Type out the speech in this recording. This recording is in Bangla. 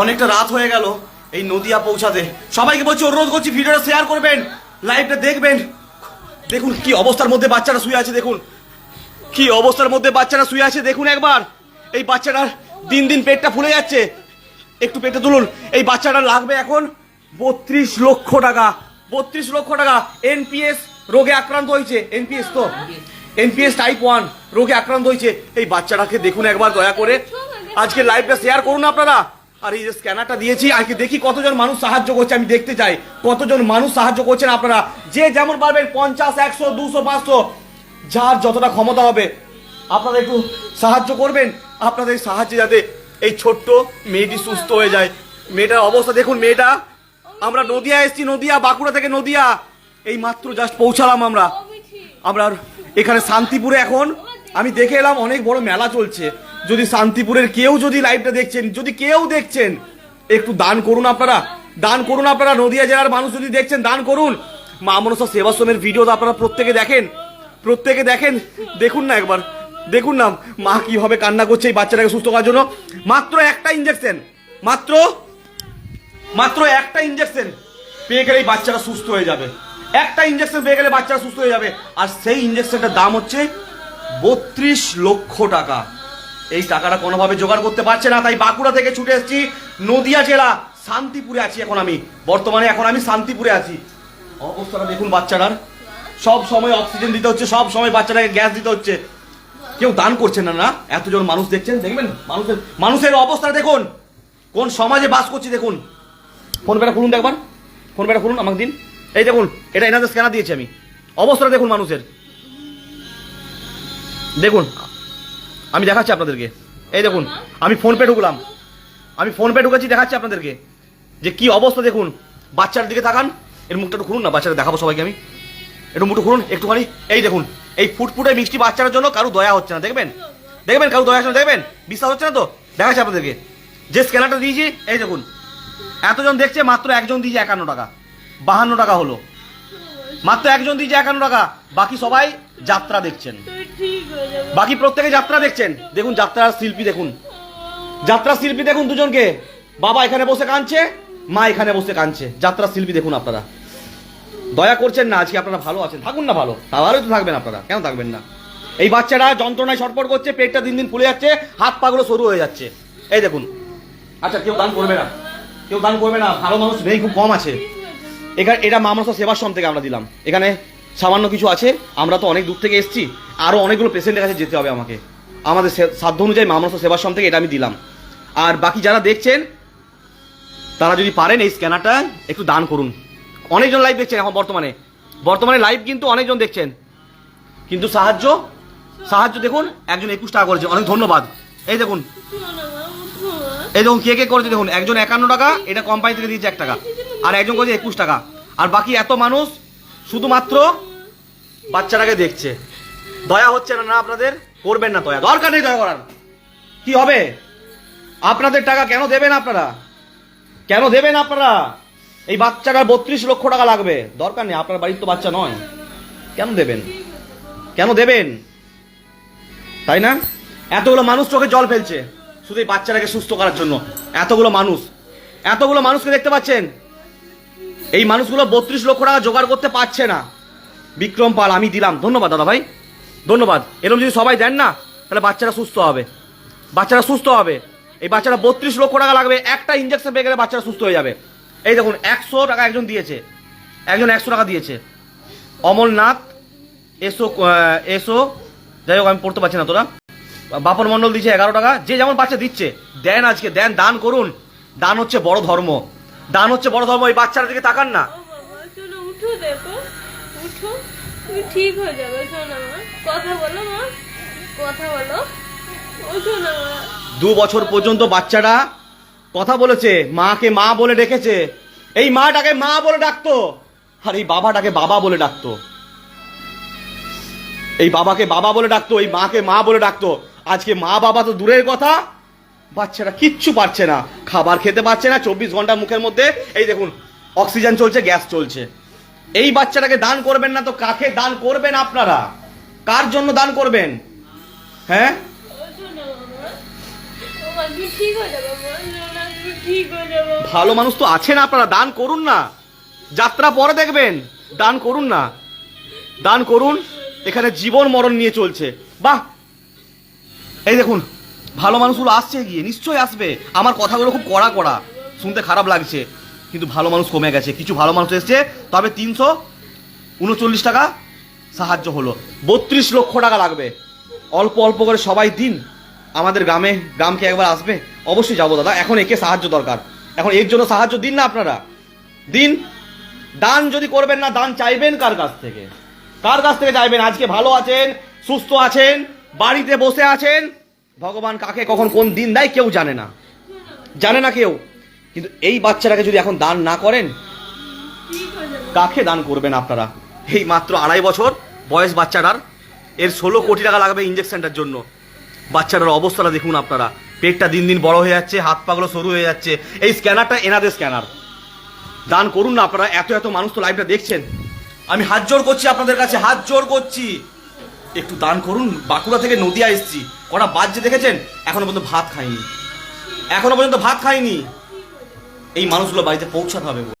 অনেকটা রাত হয়ে গেল। এই নদিয়া পৌঁছাতে। সবাইকে বলছি অনুরোধ করছি ভিডিওটা শেয়ার করবেন লাইভটা দেখবেন। দেখুন কি অবস্থার মধ্যে বাচ্চারা শুয়ে আছে, দেখুন। কি অবস্থার মধ্যে বাচ্চারা শুয়ে আছে, দেখুন একবার। এই বাচ্চাটার দিন দিন পেটটা ফুলে যাচ্ছে। একটু পেটে তুলুন। এই বাচ্চাটা লাগবে এখন বত্রিশ লক্ষ টাকা। বত্রিশ লক্ষ টাকা। এনপিএস রোগে আক্রান্ত হয়েছে। এনপিএস তো? এনপিএস টাইপ ওয়ান রোগে আক্রান্ত হয়েছে। এই বাচ্চাটাকে দেখুন একবার দয়া করে। আজকে লাইভটা শেয়ার করুন আপনারা। আর এই যে স্ক্যানারটা দিয়েছি আজকে দেখি কতজন মানুষ সাহায্য করছে, আমি দেখতে চাই। কতজন মানুষ সাহায্য করছেন আপনারা? যে যেমন পারবেন পঞ্চাশ, একশো, দুশো, পাঁচশো, যার যতটা ক্ষমতা হবে। আপনারা একটু সাহায্য করবেন? আপনাদের সাহায্যে যাতে এই ছোট্ট মেয়েটি সুস্থ হয়ে যায়। মেয়েটার অবস্থা দেখুন, মেয়েটা। আমরা নদিয়া এসেছি, নদিয়া, বাঁকুড়া থেকে নদিয়া। এই মাত্র জাস্ট পৌঁছালাম আমরা। আমরা এখানে শান্তিপুরে এখন। আমি দেখে এলাম, অনেক বড় মেলা চলছে। যদি শান্তিপুরের কেউ যদি লাইভটা দেখছেন, যদি কেউ দেখছেন, একটু দান করুন আপনারা, দান করুন আপনারা। নদিয়া জেলার মানুষ যদি দেখছেন, দান করুন। মা মনসা সেবাশ্রমের ভিডিও তো আপনারা প্রত্যেকে দেখেন প্রত্যেকে দেখেন। দেখুন না একবার, দেখুন না। মা কীভাবে কান্না করছে এই বাচ্চাটাকে সুস্থ করার জন্য। মাত্র একটা ইঞ্জেকশন মাত্র মাত্র একটা ইঞ্জেকশন পেয়ে গেলে এই বাচ্চাটা সুস্থ হয়ে যাবে। একটা ইঞ্জেকশন পেয়ে গেলে বাচ্চারা সুস্থ হয়ে যাবে। আর সেই ইঞ্জেকশনটার দাম হচ্ছে বত্রিশ লক্ষ টাকা। এই টাকাটা কোনোভাবে জোগাড় করতে পারছে না, তাই বাঁকুড়া থেকে ছুটে এসেছি। নদিয়া জেলা, শান্তিপুরে আছি এখন আমি। বর্তমানে এখন আমি শান্তিপুরে আছি। অবস্থাটা দেখুন বাচ্চাটার। সব সময় অক্সিজেন দিতে হচ্ছে, সব সময় বাচ্চাটাকে গ্যাস দিতে হচ্ছে। কেউ দান করছেন না না? এতজন মানুষ দেখছেন, দেখবেন? মানুষের মানুষের অবস্থা দেখুন। কোন সমাজে বাস করছি, দেখুন। ফোন পেটা খুলুন একবার। ফোন পেটা খুলুন আমাকে দিন। এই দেখুন, এটা এনাদের স্ক্যানার দিয়েছি আমি। অবস্থাটা দেখুন মানুষের। দেখুন আমি দেখাচ্ছি আপনাদেরকে। এই দেখুন আমি ফোন পে ঢুকলাম। আমি ফোন পে ঢুকেছি দেখাচ্ছি আপনাদেরকে। যে কি অবস্থা দেখুন। বাচ্চার দিকে তাকান। এর মুখটা একটু খুলুন না বাচ্চাটা দেখাবো সবাইকে আমি। একটু মুখটা খুলুন একটুখানি। এই দেখুন এই ফুটফুটে মিষ্টি বাচ্চার জন্য কারও দয়া হচ্ছে না দেখবেন? দেখবেন কারও দয়া হচ্ছে না দেখবেন? বিশ্বাস হচ্ছে না তো? দেখাচ্ছি আপনাদেরকে। যে স্ক্যানারটা দিয়েছি এই দেখুন। এতজন দেখছে মাত্র একজন দিয়েছে একান্ন টাকা। বাহান্ন টাকা হলো। মাত্র একজন দিয়েছে একান্ন টাকা। বাকি সবাই যাত্রা দেখছেন। বাকি প্রত্যেকে যাত্রা দেখছেন। দেখুন, যাত্রার শিল্পী দেখুন। যাত্রা শিল্পী দেখুন দুজনকে। বাবা এখানে বসে কাঁদছে, মা এখানে বসে কাঁদছে। যাত্রা শিল্পী দেখুন আপনারা। দয়া করছেন না, আজকে আপনারা ভালো আছেন। থাকুন না ভালো। তাহলে তো থাকবেন আপনারা। কেন থাকবেন না? এই বাচ্চারা যন্ত্রণায় ছটপট করছে, পেটটা দিন দিন ফুলে যাচ্ছে, হাত পাগুলো সরু হয়ে যাচ্ছে। এই দেখুন। আচ্ছা কেউ দান করবে না। কেউ দান করবে না। ভালো মানুষ নেই, খুব কম আছে। এখানে এটা মা মনসা সেবাশ্রম থেকে আমরা দিলাম। এখানে সামান্য কিছু আছে, আমরা তো অনেক দূর থেকে এসেছি আরও অনেকগুলো পেশেন্টের কাছে যেতে হবে আমাকে। আমাদের সাধ্য অনুযায়ী মা মনসা সেবাশ্রম থেকে এটা আমি দিলাম। আর বাকি যারা দেখছেন, তারা যদি পারেন এই স্ক্যানারটা একটু দান করুন। অনেকজন লাইভ দেখছেন এখন বর্তমানে। বর্তমানে লাইভ কিন্তু অনেকজন দেখছেন। কিন্তু সাহায্য সাহায্য দেখুন, একজন একুশ টাকা করেছে, অনেক ধন্যবাদ। এই দেখুন এই দেখুন, কে কে করেছে দেখুন, একজন একান্ন টাকা, এটা কোম্পানি থেকে দিয়েছে এক টাকা, আর একজন করেছে একুশ টাকা। আর বাকি এত মানুষ শুধুমাত্র বাচ্চাটাকে দেখছে। দয়া হচ্ছে না না আপনাদের, করবেন না দয়া। দরকার নেই দয়া করার। কি হবে? আপনাদের টাকা কেন দেবেন আপনারা? কেন দেবেন আপনারা? এই বাচ্চাটার বত্রিশ লক্ষ টাকা লাগবে। দরকার নেই, আপনার বাড়ির তো বাচ্চা নয়। কেন দেবেন? কেন দেবেন? তাই না? এতগুলো মানুষ চোখে জল ফেলছে। শুধু এই বাচ্চাটাকে সুস্থ করার জন্য। এতগুলো মানুষ। এতগুলো মানুষকে দেখতে পাচ্ছেন? এই মানুষগুলো বত্রিশ লক্ষ টাকা জোগাড় করতে পারছে না। বিক্রম পাল, আমি দিলাম। ধন্যবাদ, দাদা ভাই। ধন্যবাদ। এরকম যদি সবাই দেন না, তাহলে বাচ্চারা সুস্থ হবে। বাচ্চারা সুস্থ হবে। এই বাচ্চারা বত্রিশ লক্ষ টাকা লাগবে, একটা ইঞ্জেকশন পেয়ে গেলে বাচ্চারা সুস্থ হয়ে যাবে। এই দেখুন, একশো টাকা একজন দিয়েছে। একজন একশো টাকা দিয়েছে। অমলনাথ, এসো এসো। যাই হোক, আমি পড়তে পারছি না তোরা। বাপন মন্ডল দিচ্ছে এগারো টাকা। যে যেমন বাচ্চা দিচ্ছে, দেন আজকে, দেন, দান করুন। দান হচ্ছে বড় ধর্ম। দান হচ্ছে বড় ধর্ম এই বাচ্চারা দিকে তাকান না। ও উঠো দেখো। উঠো তুমি ঠিক হয়ে যাবে শোনো মা। কথা বলো মা। কথা বলো। উঠো না মা। দু বছর পর্যন্ত বাচ্চাটা কথা বলেছে মাকে মা বলে ডেকেছে। এই মাটাকে মা বলে ডাকতো আর এই বাবাটাকে বাবা বলে ডাকতো। এই বাবাকে বাবা বলে ডাকতো এই মাকে মা বলে ডাকতো। আজকে মা বাবা তো দূরের কথা বাচ্চারা কিচ্ছু পারছে না। খাবার খেতে পারছে না, চব্বিশ ঘণ্টা মুখের মধ্যে। এই দেখুন, অক্সিজেন চলছে, গ্যাস চলছে। এই বাচ্চাটাকে দান করবেন না তো কাকে দান করবেন আপনারা? কার জন্য দান করবেন? হ্যাঁ? ভালো মানুষ তো আছেন আপনারা, দান করুন না। যাত্রা পরে দেখবেন, দান করুন না। দান করুন, এখানে জীবন মরণ নিয়ে চলছে। বাহ! এই দেখুন ভালো মানুষগুলো আসছে গিয়ে, নিশ্চয়ই আসবে। আমার কথাগুলো খুব কড়া কড়া, শুনতে খারাপ লাগছে, কিন্তু ভালো মানুষ কমে গেছে। কিছু ভালো মানুষ এসছে, তবে তিনশো উনচল্লিশ টাকা সাহায্য হলো। বত্রিশ লক্ষ টাকা লাগবে। অল্প অল্প করে সবাই দিন, আমাদের গ্রামে, গ্রামকে একবার আসবে? অবশ্যই যাব দাদা, এখন একে সাহায্য দরকার। এখন এর জন্য সাহায্য দিন না আপনারা। দিন, দান যদি করবেন না, দান চাইবেন কার কাছ থেকে? কার কাছ থেকে চাইবেন? আজকে ভালো আছেন, সুস্থ আছেন, বাড়িতে বসে আছেন ভগবান কাকে কখন কোন দিন দেয় কেউ জানে না। জানে না কেউ। কিন্তু এই বাচ্চাটাকে যদি এখন দান না করেন, কাকে দান করবেন আপনারা? এই মাত্র আড়াই বছর বয়স বাচ্চাটার। এর ষোলো কোটি টাকা লাগবে ইঞ্জেকশনটার জন্য। বাচ্চাটার অবস্থাটা দেখুন আপনারা। পেটটা দিন দিন বড় হয়ে যাচ্ছে, হাত পাগুলো সরু হয়ে যাচ্ছে। এই স্ক্যানারটা এনাদের স্ক্যানার। দান করুন না আপনারা, এত এত মানুষ তো লাইভটা দেখছেন। আমি হাত জোর করছি আপনাদের কাছে, হাত জোর করছি। একটু দান করুন, বাঁকুড়া থেকে নদিয়া এসছি। কটা বাজছে দেখেছেন? এখনও পর্যন্ত ভাত খাইনি এখনও পর্যন্ত ভাত খাইনি এই মানুষগুলো বাড়িতে পৌঁছাতে হবে